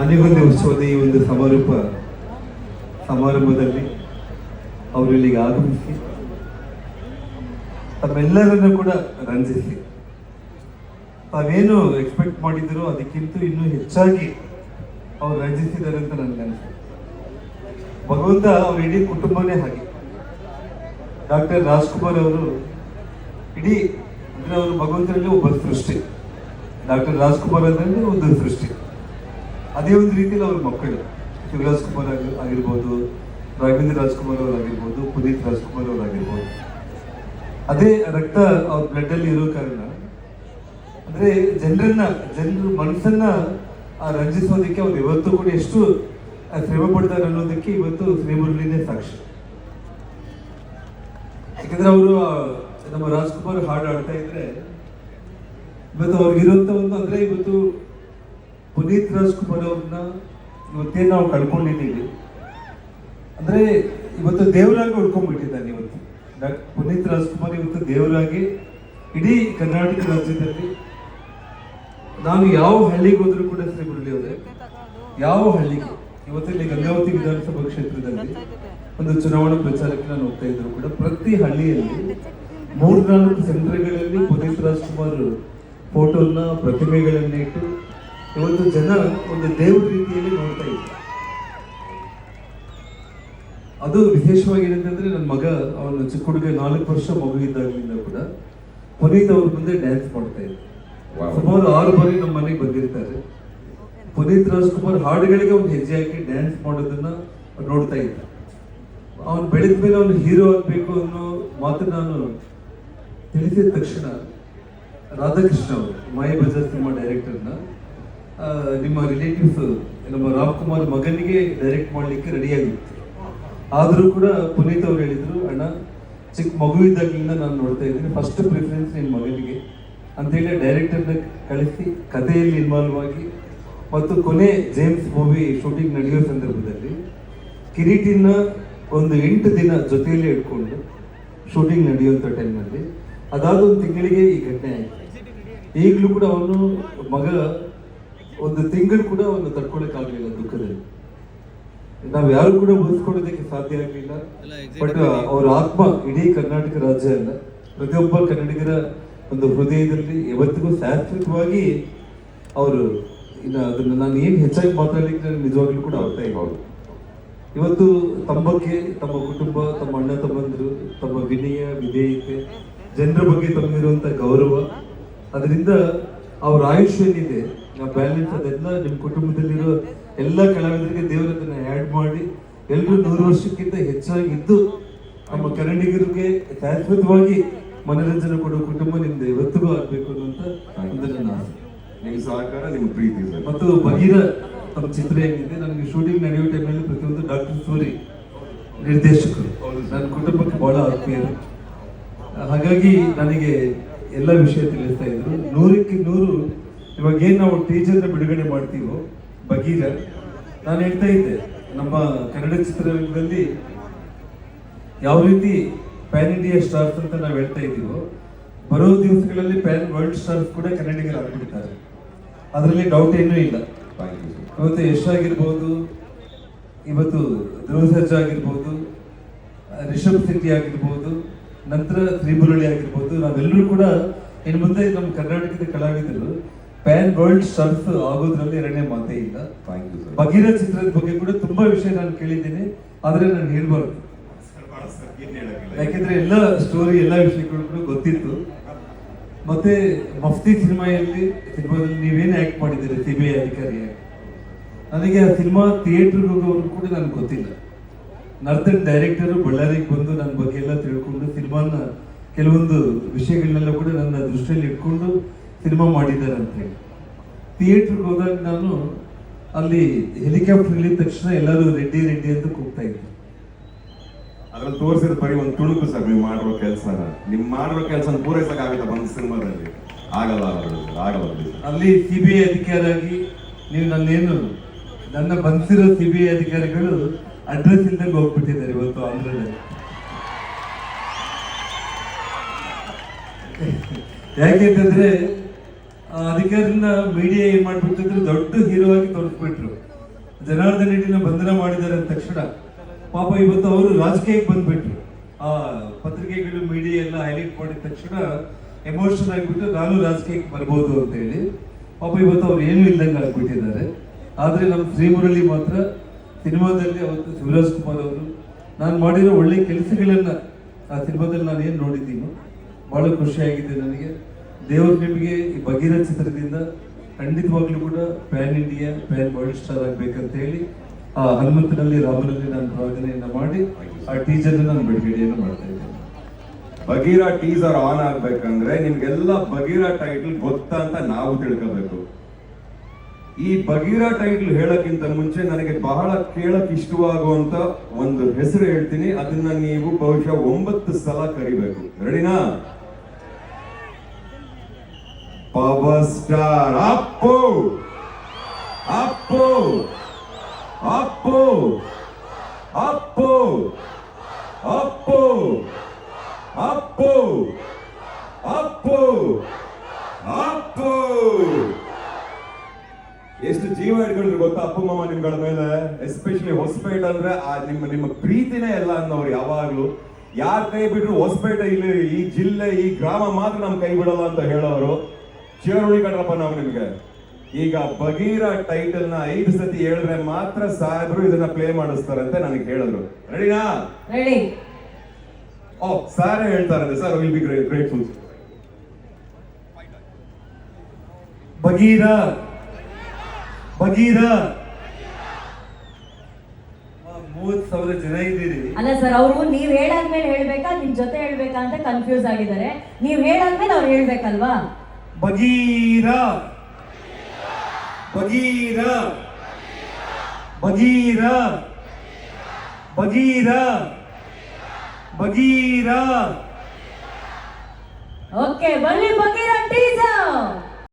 ಆನೆಗೊಂದಿ ಉತ್ಸವದ ಈ ಒಂದು ಸಮಾರೋಪ ಸಮಾರಂಭದಲ್ಲಿ ಅವರು ಇಲ್ಲಿಗೆ ಆಗಮಿಸಿ ತಮ್ಮೆಲ್ಲರನ್ನು ಕೂಡ ರಂಜಿಸಿ. ತಾವೇನು ಎಕ್ಸ್ಪೆಕ್ಟ್ ಮಾಡಿದ್ರು ಅದಕ್ಕಿಂತ ಇನ್ನೂ ಹೆಚ್ಚಾಗಿ ಅವ್ರು ರಂಜಿಸಿದ್ದಾರೆ ಅಂತ ನನಗೆ ಅನಿಸ್ತು ಭಗವಂತ ಅವ್ರ ಇಡೀ ಕುಟುಂಬನೇ ಹಾಗೆ. ಡಾಕ್ಟರ್ ರಾಜ್ಕುಮಾರ್ ಅವರು ಇಡೀ ಅಂದ್ರೆ ಅವರು ಭಗವಂತರಲ್ಲಿ ಒಬ್ಬ ಸೃಷ್ಟಿ. ಡಾಕ್ಟರ್ ರಾಜ್ಕುಮಾರ್ ಅಂದ್ರೆ ಒಂದು ಸೃಷ್ಟಿ. ಅದೇ ಒಂದು ರೀತಿಯಲ್ಲಿ ಅವ್ರ ಮಕ್ಕಳು. ಶಿವರಾಜ್ ಕುಮಾರ್ ಆಗಿ, ಆಗಿರ್ಬೋದು, ರಾಘವೇಂದ್ರ ರಾಜ್ಕುಮಾರ್ ಅವರಾಗಿರ್ಬೋದು ಪುನೀತ್ ರಾಜ್ಕುಮಾರ್ ಅವರಾಗಿರ್ಬೋದು ಅದೇ ರಕ್ತ ಅವ್ರ ಬ್ಲಡ್ ಅಲ್ಲಿ ಇರೋ ಕಾರಣ, ಅಂದ್ರೆ ಜನರನ್ನ, ಜನರ ಮನಸ್ಸನ್ನ ರಂಜಿಸೋದಕ್ಕೆ ಅವ್ರು ಇವತ್ತು ಕೂಡ ಎಷ್ಟು ಶ್ರಮ ಪಡ್ತಾರೆ ಅನ್ನೋದಕ್ಕೆ ಇವತ್ತು ಶ್ರೀಮುರಳಿನೇ ಸಾಕ್ಷಿ. ಯಾಕಂದ್ರೆ ಅವರು ನಮ್ಮ ರಾಜ್ಕುಮಾರ್ ಹಾಡು ಆಡ್ತಾ ಇದ್ರೆ ಇವತ್ತು ಅವ್ರಿಗಿರುವಂಥ ಒಂದು ಅಂದ್ರೆ ಇವತ್ತು ಪುನೀತ್ ರಾಜ್ಕುಮಾರ್ ಅವ್ರನ್ನ ಇವತ್ತೇ ನಾವು ಕಳ್ಕೊಂಡಿದ್ದೀವಿ. ಅಂದ್ರೆ ಇವತ್ತು ದೇವರಾಗಿ ಉಳ್ಕೊಂಡ್ಬಿಟ್ಟಿದ್ದಾನೆ ಇವತ್ತು. ಪುನೀತ್ ರಾಜ್ಕುಮಾರ್ ಇವತ್ತು ದೇವರಾಗಿ ಇಡೀ ಕರ್ನಾಟಕ ರಾಜ್ಯದಲ್ಲಿ ನಾನು ಯಾವ ಹಳ್ಳಿಗೆ ಹೋದ್ರು ಕೂಡ ಸರಿ ಅವರೇ. ಯಾವ ಹಳ್ಳಿಗೆ? ಇವತ್ತಲ್ಲಿ ಗಂಗಾವತಿ ವಿಧಾನಸಭಾ ಕ್ಷೇತ್ರದಲ್ಲಿ ಒಂದು ಚುನಾವಣಾ ಪ್ರಚಾರಕ್ಕೆ ನಾನು ಹೋಗ್ತಾ ಇದ್ರು ಕೂಡ ಪ್ರತಿ ಹಳ್ಳಿಯಲ್ಲಿ ಮೂರ್ನಾಲ್ಕು ಸೆಂಟರ್ಗಳಲ್ಲಿ ಪುನೀತ್ ರಾಜ್ಕುಮಾರ್ ಫೋಟೋನ ಪ್ರತಿಮೆಗಳನ್ನ ಇಟ್ಟು ಇವತ್ತು ಜನ ಒಂದು ದೇವರ ರೀತಿಯಲ್ಲಿ ನೋಡ್ತಾ ಇದ್ದಾರೆ. ಅದು ವಿಶೇಷವಾಗಿ ಏನಂತಂದ್ರೆ ನನ್ನ ಮಗ ಅವನು ಚಿಕ್ಕ ಹುಡುಗ ನಾಲ್ಕು ವರ್ಷ ಮಗು ಇದ್ದಾಗಲಿಂದ ಕೂಡ ಪುನೀತ್ ಅವ್ರ ಮುಂದೆ ಡ್ಯಾನ್ಸ್ ಮಾಡ್ತಾ ಇದ್ದ. ಸುಮಾರು ಆರು ಬಾರಿ ನಮ್ಮ ಮನೆಗೆ ಬಂದಿರ್ತಾರೆ. ಪುನೀತ್ ರಾಜ್ಕುಮಾರ್ ಹಾಡುಗಳಿಗೆ ಅವ್ನು ಹೆಜ್ಜೆ ಹಾಕಿ ಡ್ಯಾನ್ಸ್ ಮಾಡೋದನ್ನ ನೋಡ್ತಾ ಇದ್ದ. ಅವನು ಬೆಳೆದ ಮೇಲೆ ಅವನು ಹೀರೋ ಆಗ್ಬೇಕು ಅನ್ನೋ ಮಾತು ನಾನು ತಿಳಿಸಿದ ತಕ್ಷಣ ರಾಧಾಕೃಷ್ಣ ಅವರು ಮಾಯ ಬಜಾರ್ ಸಿನಿಮಾ ಡೈರೆಕ್ಟರ್ನ ನಿಮ್ಮ ರಿಲೇಟಿವ್ಸ್ ನಮ್ಮ ರಾಮ್ ಕುಮಾರ್ ಮಗನಿಗೆ ಡೈರೆಕ್ಟ್ ಮಾಡಲಿಕ್ಕೆ ರೆಡಿಯಾಗಿತ್ತು ಆದರೂ ಕೂಡ ಪುನೀತ್ ಅವ್ರು ಹೇಳಿದರು, ಅಣ್ಣ ಚಿಕ್ಕ ಮಗು ಇದ್ದಾಗಲಿಂದ ನಾನು ನೋಡ್ತಾ ಇದ್ದೀನಿ. ಫಸ್ಟ್ ಪ್ರಿಫರೆನ್ಸ್ ನಿನ್ನ ಮಗನಿಗೆ. ಅಂತೇಳಿ ಡೈರೆಕ್ಟರ್ನ ಕಳಿಸಿ ಕಥೆಯಲ್ಲಿ ಇನ್ವಾಲ್ವ್ ಆಗಿ ಮತ್ತು ಕೊನೆ ಜೇಮ್ಸ್ ಮೂವಿ ಶೂಟಿಂಗ್ ನಡೆಯೋ ಸಂದರ್ಭದಲ್ಲಿ ಕಿರೀಟಿನ ಒಂದು ಎಂಟು ದಿನ ಜೊತೆಯಲ್ಲಿ ಇಟ್ಕೊಂಡು ಶೂಟಿಂಗ್ ನಡೆಯುವಂಥ ಟೈಮಲ್ಲಿ ಅದಾದ ಒಂದು ತಿಂಗಳಿಗೆ ಈ ಘಟನೆ ಆಯಿತು. ಈಗಲೂ ಕೂಡ ಅವನು ಮಗ ಒಂದು ತಿಂಗಳು ಕೂಡ ಅವನು ತಡ್ಕೊಳಕ್ಕಾಗಲಿಲ್ಲ ದುಃಖದಲ್ಲಿ. ನಾವ್ ಯಾರು ಕೂಡ ಉಳಿಸ್ಕೊಳ್ಳೋದಕ್ಕೆ ಸಾಧ್ಯ ಆಗಲಿಲ್ಲ. ಬಟ್ ಅವ್ರ ಆತ್ಮ ಇಡೀ ಕರ್ನಾಟಕ ರಾಜ್ಯ ಅಲ್ಲ. ಪ್ರತಿಯೊಬ್ಬ ಕನ್ನಡಿಗರ ಒಂದು ಹೃದಯದಲ್ಲಿ ಯಾವತ್ತಿಗೂ ಶಾಶ್ವತವಾಗಿ ಅವರು ಇನ್ನ ಅದನ್ನ ನಾನು ಏನ್ ಹೆಚ್ಚಾಗಿ ಮಾತಾಡ್ಲಿಕ್ಕೆ ನನಗೆ ನಿಜವಾಗ್ಲೂ ಕೂಡ ಅರ್ಥ ಇಲ್ಲ ಹೌದು ಇವತ್ತು ತಮ್ಮಕ್ಕೆ ಬಗ್ಗೆ ತಮ್ಮ ಕುಟುಂಬ ತಮ್ಮ ಅಣ್ಣ ತಮ್ಮಂದಿರು ತಮ್ಮ ವಿನಯ ವಿಧೇಯತೆ ಜನರ ಬಗ್ಗೆ ತಮ್ಮಿರುವಂತ ಗೌರವ ಅದರಿಂದ ಅವ್ರ ಆಯುಷ್ ಏನಿದೆ ಆ ಬ್ಯಾಲೆನ್ಸ್ ಅದೆಲ್ಲ ನಿಮ್ಮ ಕುಟುಂಬದಲ್ಲಿರೋ ಎಲ್ಲ ಕಲಾವಿದರಿಗೆ ದೇವರು ಅದನ್ನ ಆ್ಯಡ್ ಮಾಡಿ ಎಲ್ಲರೂ ನೂರು ವರ್ಷಕ್ಕಿಂತ ಹೆಚ್ಚಾಗಿ ಇದ್ದು ನಮ್ಮ ಕನ್ನಡಿಗರಿಗೆ ಶಾಶ್ವತವಾಗಿ ಮನರಂಜನೆ ಕೊಡೋ ಕುಟುಂಬ ನಿಮ್ದು ಇವತ್ತಿಗೂ ಆಗ್ಬೇಕು ಅನ್ನುವಂತ ಒಂದು ನನ್ನ ಆಸೆ. ನಿಮ್ ಸಹಕಾರ ನಿಮ್ಮ ಪ್ರೀತಿ ಮತ್ತು ಬಗೀರ ತಮ್ಮ ಚಿತ್ರ ಏನಿದೆ ನನಗೆ ಶೂಟಿಂಗ್ ನಡೆಯುವ ಟೈಮಲ್ಲಿ ಪ್ರತಿಯೊಂದು ಡಾಕ್ಟರ್ ಸೂರಿ ನಿರ್ದೇಶಕರು. ನನ್ನ ಕುಟುಂಬಕ್ಕೆ ಬಹಳ ಆತ್ಮೀಯರು. ಹಾಗಾಗಿ ನನಗೆ ಎಲ್ಲ ವಿಷಯ ತಿಳಿಸ್ತಾ ಇದ್ರು. ನೂರಕ್ಕೆ ನೂರು ಇವಾಗ ಏನ್ ನಾವು ಟೀಚರ್ನ ಬಿಡುಗಡೆ ಮಾಡ್ತೀವೋ ಬಗೀರ ನಾನು ಹೇಳ್ತಾ ಇದ್ದೆ, ನಮ್ಮ ಕನ್ನಡ ಚಿತ್ರರಂಗದಲ್ಲಿ ಯಾವ ರೀತಿ ಪ್ಯಾನ್ ಇಂಡಿಯಾ ಸ್ಟಾರ್ಸ್ ಅಂತ ನಾವು ಹೇಳ್ತಾ ಇದ್ದೀವೋ, ಬರೋ ದಿವಸಗಳಲ್ಲಿ ಪ್ಯಾನ್ ವರ್ಲ್ಡ್ ಸ್ಟಾರ್ಸ್ ಕೂಡ ಕನ್ನಡಿಗರು ಆಗ್ಬಿಡ್ತಾರೆ. ಅದರಲ್ಲಿ ಡೌಟ್ ಏನೂ ಇಲ್ಲ. ಇವತ್ತು ಯಶ್ ಆಗಿರ್ಬೋದು, ಇವತ್ತು ಧ್ರುವ ಆಗಿರ್ಬೋದು, ರಿಷಬ್ ಸಿಟಿ ಆಗಿರ್ಬೋದು ನಂತರ ತ್ರಿಬುರಳಿ ಆಗಿರ್ಬೋದು. ನಾವೆಲ್ಲರೂ ಕೂಡ ಇನ್ನು ಮುಂದೆ ನಮ್ಮ ಕರ್ನಾಟಕದ ಕಲಾವಿದರು ಪ್ಯಾನ್ ವರ್ಲ್ಡ್ ಸರ್ಫ್ ಆಗೋದ್ರಲ್ಲಿ ಎರಡನೇ ಮಾತೇ ಇಲ್ಲ. ಥ್ಯಾಂಕ್ ಯು ಸರ್ ಬಗೀರ ಚಿತ್ರದ ಬಗ್ಗೆ ಕೂಡ ತುಂಬಾ ವಿಷಯ ನಾನು ಕೇಳಿದ್ದೀನಿ. ಆದ್ರೆ ನಾನು ಹೇಳ್ಬಾರ್ದು. ಯಾಕೆಂದ್ರೆ ಎಲ್ಲ ಸ್ಟೋರಿ ಎಲ್ಲ ವಿಷಯಗಳು ಕೂಡ ಗೊತ್ತಿತ್ತು. ಮತ್ತೆ ಮಫ್ತಿ ಸಿನಿಮಾಯಲ್ಲಿ ಸಿನಿಮಾದಲ್ಲಿ ನೀವೇನು ಆಕ್ಟ್ ಮಾಡಿದ್ದೀರಿ? ಸಿಬಿಐ ಅಧಿಕಾರಿಯಾಗಿ. ನನಗೆ ಆ ಸಿನಿಮಾ ಥಿಯೇಟರ್ಗೆ ಹೋಗೋರು ಕೂಡ ನನಗೆ ಗೊತ್ತಿಲ್ಲ. ನರ್ತನ್ ಡೈರೆಕ್ಟರು ಬಳ್ಳಾರಿಗೆ ಬಂದು ನನ್ನ ಬಗ್ಗೆ ಎಲ್ಲ ತಿಳ್ಕೊಂಡು ಸಿನಿಮಾನ ಕೆಲವೊಂದು ವಿಷಯಗಳನ್ನೆಲ್ಲ ಕೂಡ ನನ್ನ ದೃಷ್ಟಿಯಲ್ಲಿ ಇಟ್ಕೊಂಡು ಸಿನಿಮಾ ಮಾಡಿದ್ದಾರೆ ಅಂತ ಹೇಳಿ ಥಿಯೇಟರ್ಗೆ ಹೋದಾಗ ನಾನು ಅಲ್ಲಿ ಹೆಲಿಕಾಪ್ಟರ್ ಇಳಿದ ತಕ್ಷಣ ಎಲ್ಲರೂ ರೆಡ್ಡಿ ರೆಡ್ಡಿ ಅಂತ ಕೂಗ್ತಾ ಇದ್ರು. ಅದ್ರಲ್ಲಿ ತೋರಿಸಿದ ಬರೀ ಒಂದು ತುಣುಕು ಸರ್ ನೀವು ಮಾಡಿರೋ ಕೆಲಸನ ನಿಮ್ ಮಾಡಿರೋ ಕೆಲಸ ಪೂರೈಸಕ್ಕಾಗುತ್ತೆ ಬಂದ ಸಿನಿಮಾದಲ್ಲಿ. ಆಗಲ್ಲ ಆಗಲ್ಲ ಅಲ್ಲಿ ಸಿ ಬಿ ಐ ಅಧಿಕಾರಿಯಾಗಿ ನೀವು ನನ್ನೇನು ನನ್ನ ಬಂದಿರೋ ಸಿ ಬಿ ಐ ಅಧಿಕಾರಿಗಳು ಅಡ್ರೆಸ್ ಇಲ್ದಂಗೆ ಹೋಗ್ಬಿಟ್ಟಿದ್ದಾರೆ ಇವತ್ತು ಆಂಧ್ರದಲ್ಲಿ. ಯಾಕೆಂತಂದ್ರೆ ಅದನ್ನ ಮೀಡಿಯಾ ಏನ್ ಮಾಡ್ಬಿಟ್ಟಿದ್ರು ದೊಡ್ಡ ಹೀರೋ ಆಗಿ ತೋರಿಸ್ಬಿಟ್ರು. ಜನಾರ್ದನ್ ರೆಡ್ಡಿನ ಬಂಧನ ಮಾಡಿದ್ದಾರೆ ಅಂದ ತಕ್ಷಣ ಪಾಪ ಇವತ್ತು ಅವರು ರಾಜಕೀಯಕ್ಕೆ ಬಂದ್ಬಿಟ್ರು. ಆ, ಪತ್ರಿಕೆಗಳು ಮೀಡಿಯಾ ಎಲ್ಲ ಹೈಲೈಟ್ ಮಾಡಿದ ತಕ್ಷಣ ಎಮೋಷನ್ ಆಗಿಬಿಟ್ಟು ನಾನು ರಾಜಕೀಯಕ್ಕೆ ಬರ್ಬೋದು ಅಂತ ಹೇಳಿ ಪಾಪ ಇವತ್ತು ಅವ್ರು ಏನು ಇಲ್ದಂಗೆ ಆಗ್ಬಿಟ್ಟಿದ್ದಾರೆ. ಆದ್ರೆ ನಮ್ಮ ಶ್ರೀಮುರಳಿ ಮಾತ್ರ ಸಿನಿಮಾದಲ್ಲಿ ಅವತ್ತು ಶಿವರಾಜ್ ಕುಮಾರ್ ಅವರು, ನಾನು ಮಾಡಿರೋ ಒಳ್ಳೆ ಕೆಲಸಗಳನ್ನ ಆ ಸಿನಿಮಾದಲ್ಲಿ ನಾನು ಏನು ನೋಡಿದ್ದೀನೋ? ಬಹಳ ಖುಷಿಯಾಗಿದೆ ನನಗೆ. ದೇವರು ನಿಮಗೆ ಈ ಬಗೀರ ಚಿತ್ರದಿಂದ ಖಂಡಿತವಾಗ್ಲೂ ಕೂಡ pan India, pan world star ಆಗ್ಬೇಕಂತ ಹೇಳಿ ಆ ಹನುಮಂತನಲ್ಲಿ, ರಾಮನಲ್ಲಿ ನಾನು ಪ್ರಾರ್ಥನೆಯನ್ನ ಮಾಡಿ ಆ ಟೀಸರ್ ನಾನು ಬಿಡುಗಡೆಯನ್ನು ಮಾಡ್ತಾ ಇದ್ದೇನೆ. ಬಗೀರ ಟೀಸರ್ ಆನ್ ಆಗ್ಬೇಕಂದ್ರೆ ನಿಮ್ಗೆಲ್ಲ ಬಗೀರ ಟೈಟಲ್ ಗೊತ್ತಾ ಅಂತ ನಾವು ತಿಳ್ಕೋಬೇಕು. ಈ ಬಗೀರಾ ಟೈಟಲ್ ಹೇಳಕ್ಕಿಂತ ಮುಂಚೆ ನನಗೆ ಬಹಳ ಕೇಳಕ್ ಇಷ್ಟವಾಗುವಂತ ಒಂದು ಹೆಸರು ಹೇಳ್ತೀನಿ. ಅದನ್ನ ನೀವು ಬಹುಶಃ ಒಂಬತ್ತು ಸಲ ಕರಿಬೇಕು. ರೆಡಿನಾ ಪವರ್ ಸ್ಟಾರ್ ಅಪ್ಪು! ಅಪ್ಪು! ಅಪ್ಪು! ಅಪ್ಪು! ಅಪ್ಪು! ಅಪ್ಪು! ಅಪ್ಪು! ಅಪ್ಪು! ಎಷ್ಟು ಜೀವ ಇಟ್ಕೊಂಡ್ರು ಗೊತ್ತಾ ಅಪ್ಪ ಮಾಮ ನಿಮ್ಗಳ ಮೇಲೆ? ಎಸ್ಪೆಷಲಿ ಹೊಸಪೇಟೆ ಅಂದ್ರೆ ಆ ನಿಮ್ಮ ನಿಮ್ಮ ಪ್ರೀತಿನೇ ಎಲ್ಲ ಅನ್ನೋರು ಯಾವಾಗ್ಲೂ. ಯಾರ್ ಕೈ ಬಿಟ್ರು ಹೊಸಪೇಟೆ ಇಲ್ಲಿ ಈ ಜಿಲ್ಲೆ ಈ ಗ್ರಾಮ ಮಾತ್ರ ನಮ್ ಕೈ ಬಿಡಲ್ಲ ಅಂತ ಹೇಳೋರು. ಚೇರುಳಿ ಕಣ್ರಪ್ಪ ನಾವು ನಿಮ್ಗೆ. ಈಗ ಬಗೀರ ಟೈಟಲ್ನ ಐದು ಸತಿ ಹೇಳಿದ್ರೆ ಮಾತ್ರ ಸಾಹೇಬ್ರು ಇದನ್ನ ಪ್ಲೇ ಮಾಡಿಸ್ತಾರಂತೆ ನನಗೆ ಹೇಳಿದ್ರು. ರೆಡಿನಾ ರೆಡಿ ಓ ಸಾರೇ ಹೇಳ್ತಾರಂತೆ sir will be great grateful Bagheera Bagheera ಮೂವತ್ ಸಾವಿರ ಜನ ಇದ್ದೀರಿ. ಅಲ್ಲ ಸರ್ ಅವರು ನೀವ್ ಹೇಳಾದ್ಮೇಲೆ ಹೇಳ್ಬೇಕಾ ನಿಮ್ ಜೊತೆ ಹೇಳ್ಬೇಕಾ ಅಂತ ಕನ್ಫ್ಯೂಸ್ ಆಗಿದ್ದಾರೆ. ನೀವ್ ಹೇಳಾದ್ಮೇಲೆ ಅವ್ರು ಹೇಳ್ಬೇಕಲ್ವಾ? ಬಗೀರ ಬಗೀರ ಬಗೀರ ಬಗೀರ ಬಗೀರ ಓಕೆ ಬನ್ನಿ ಬಗೀರ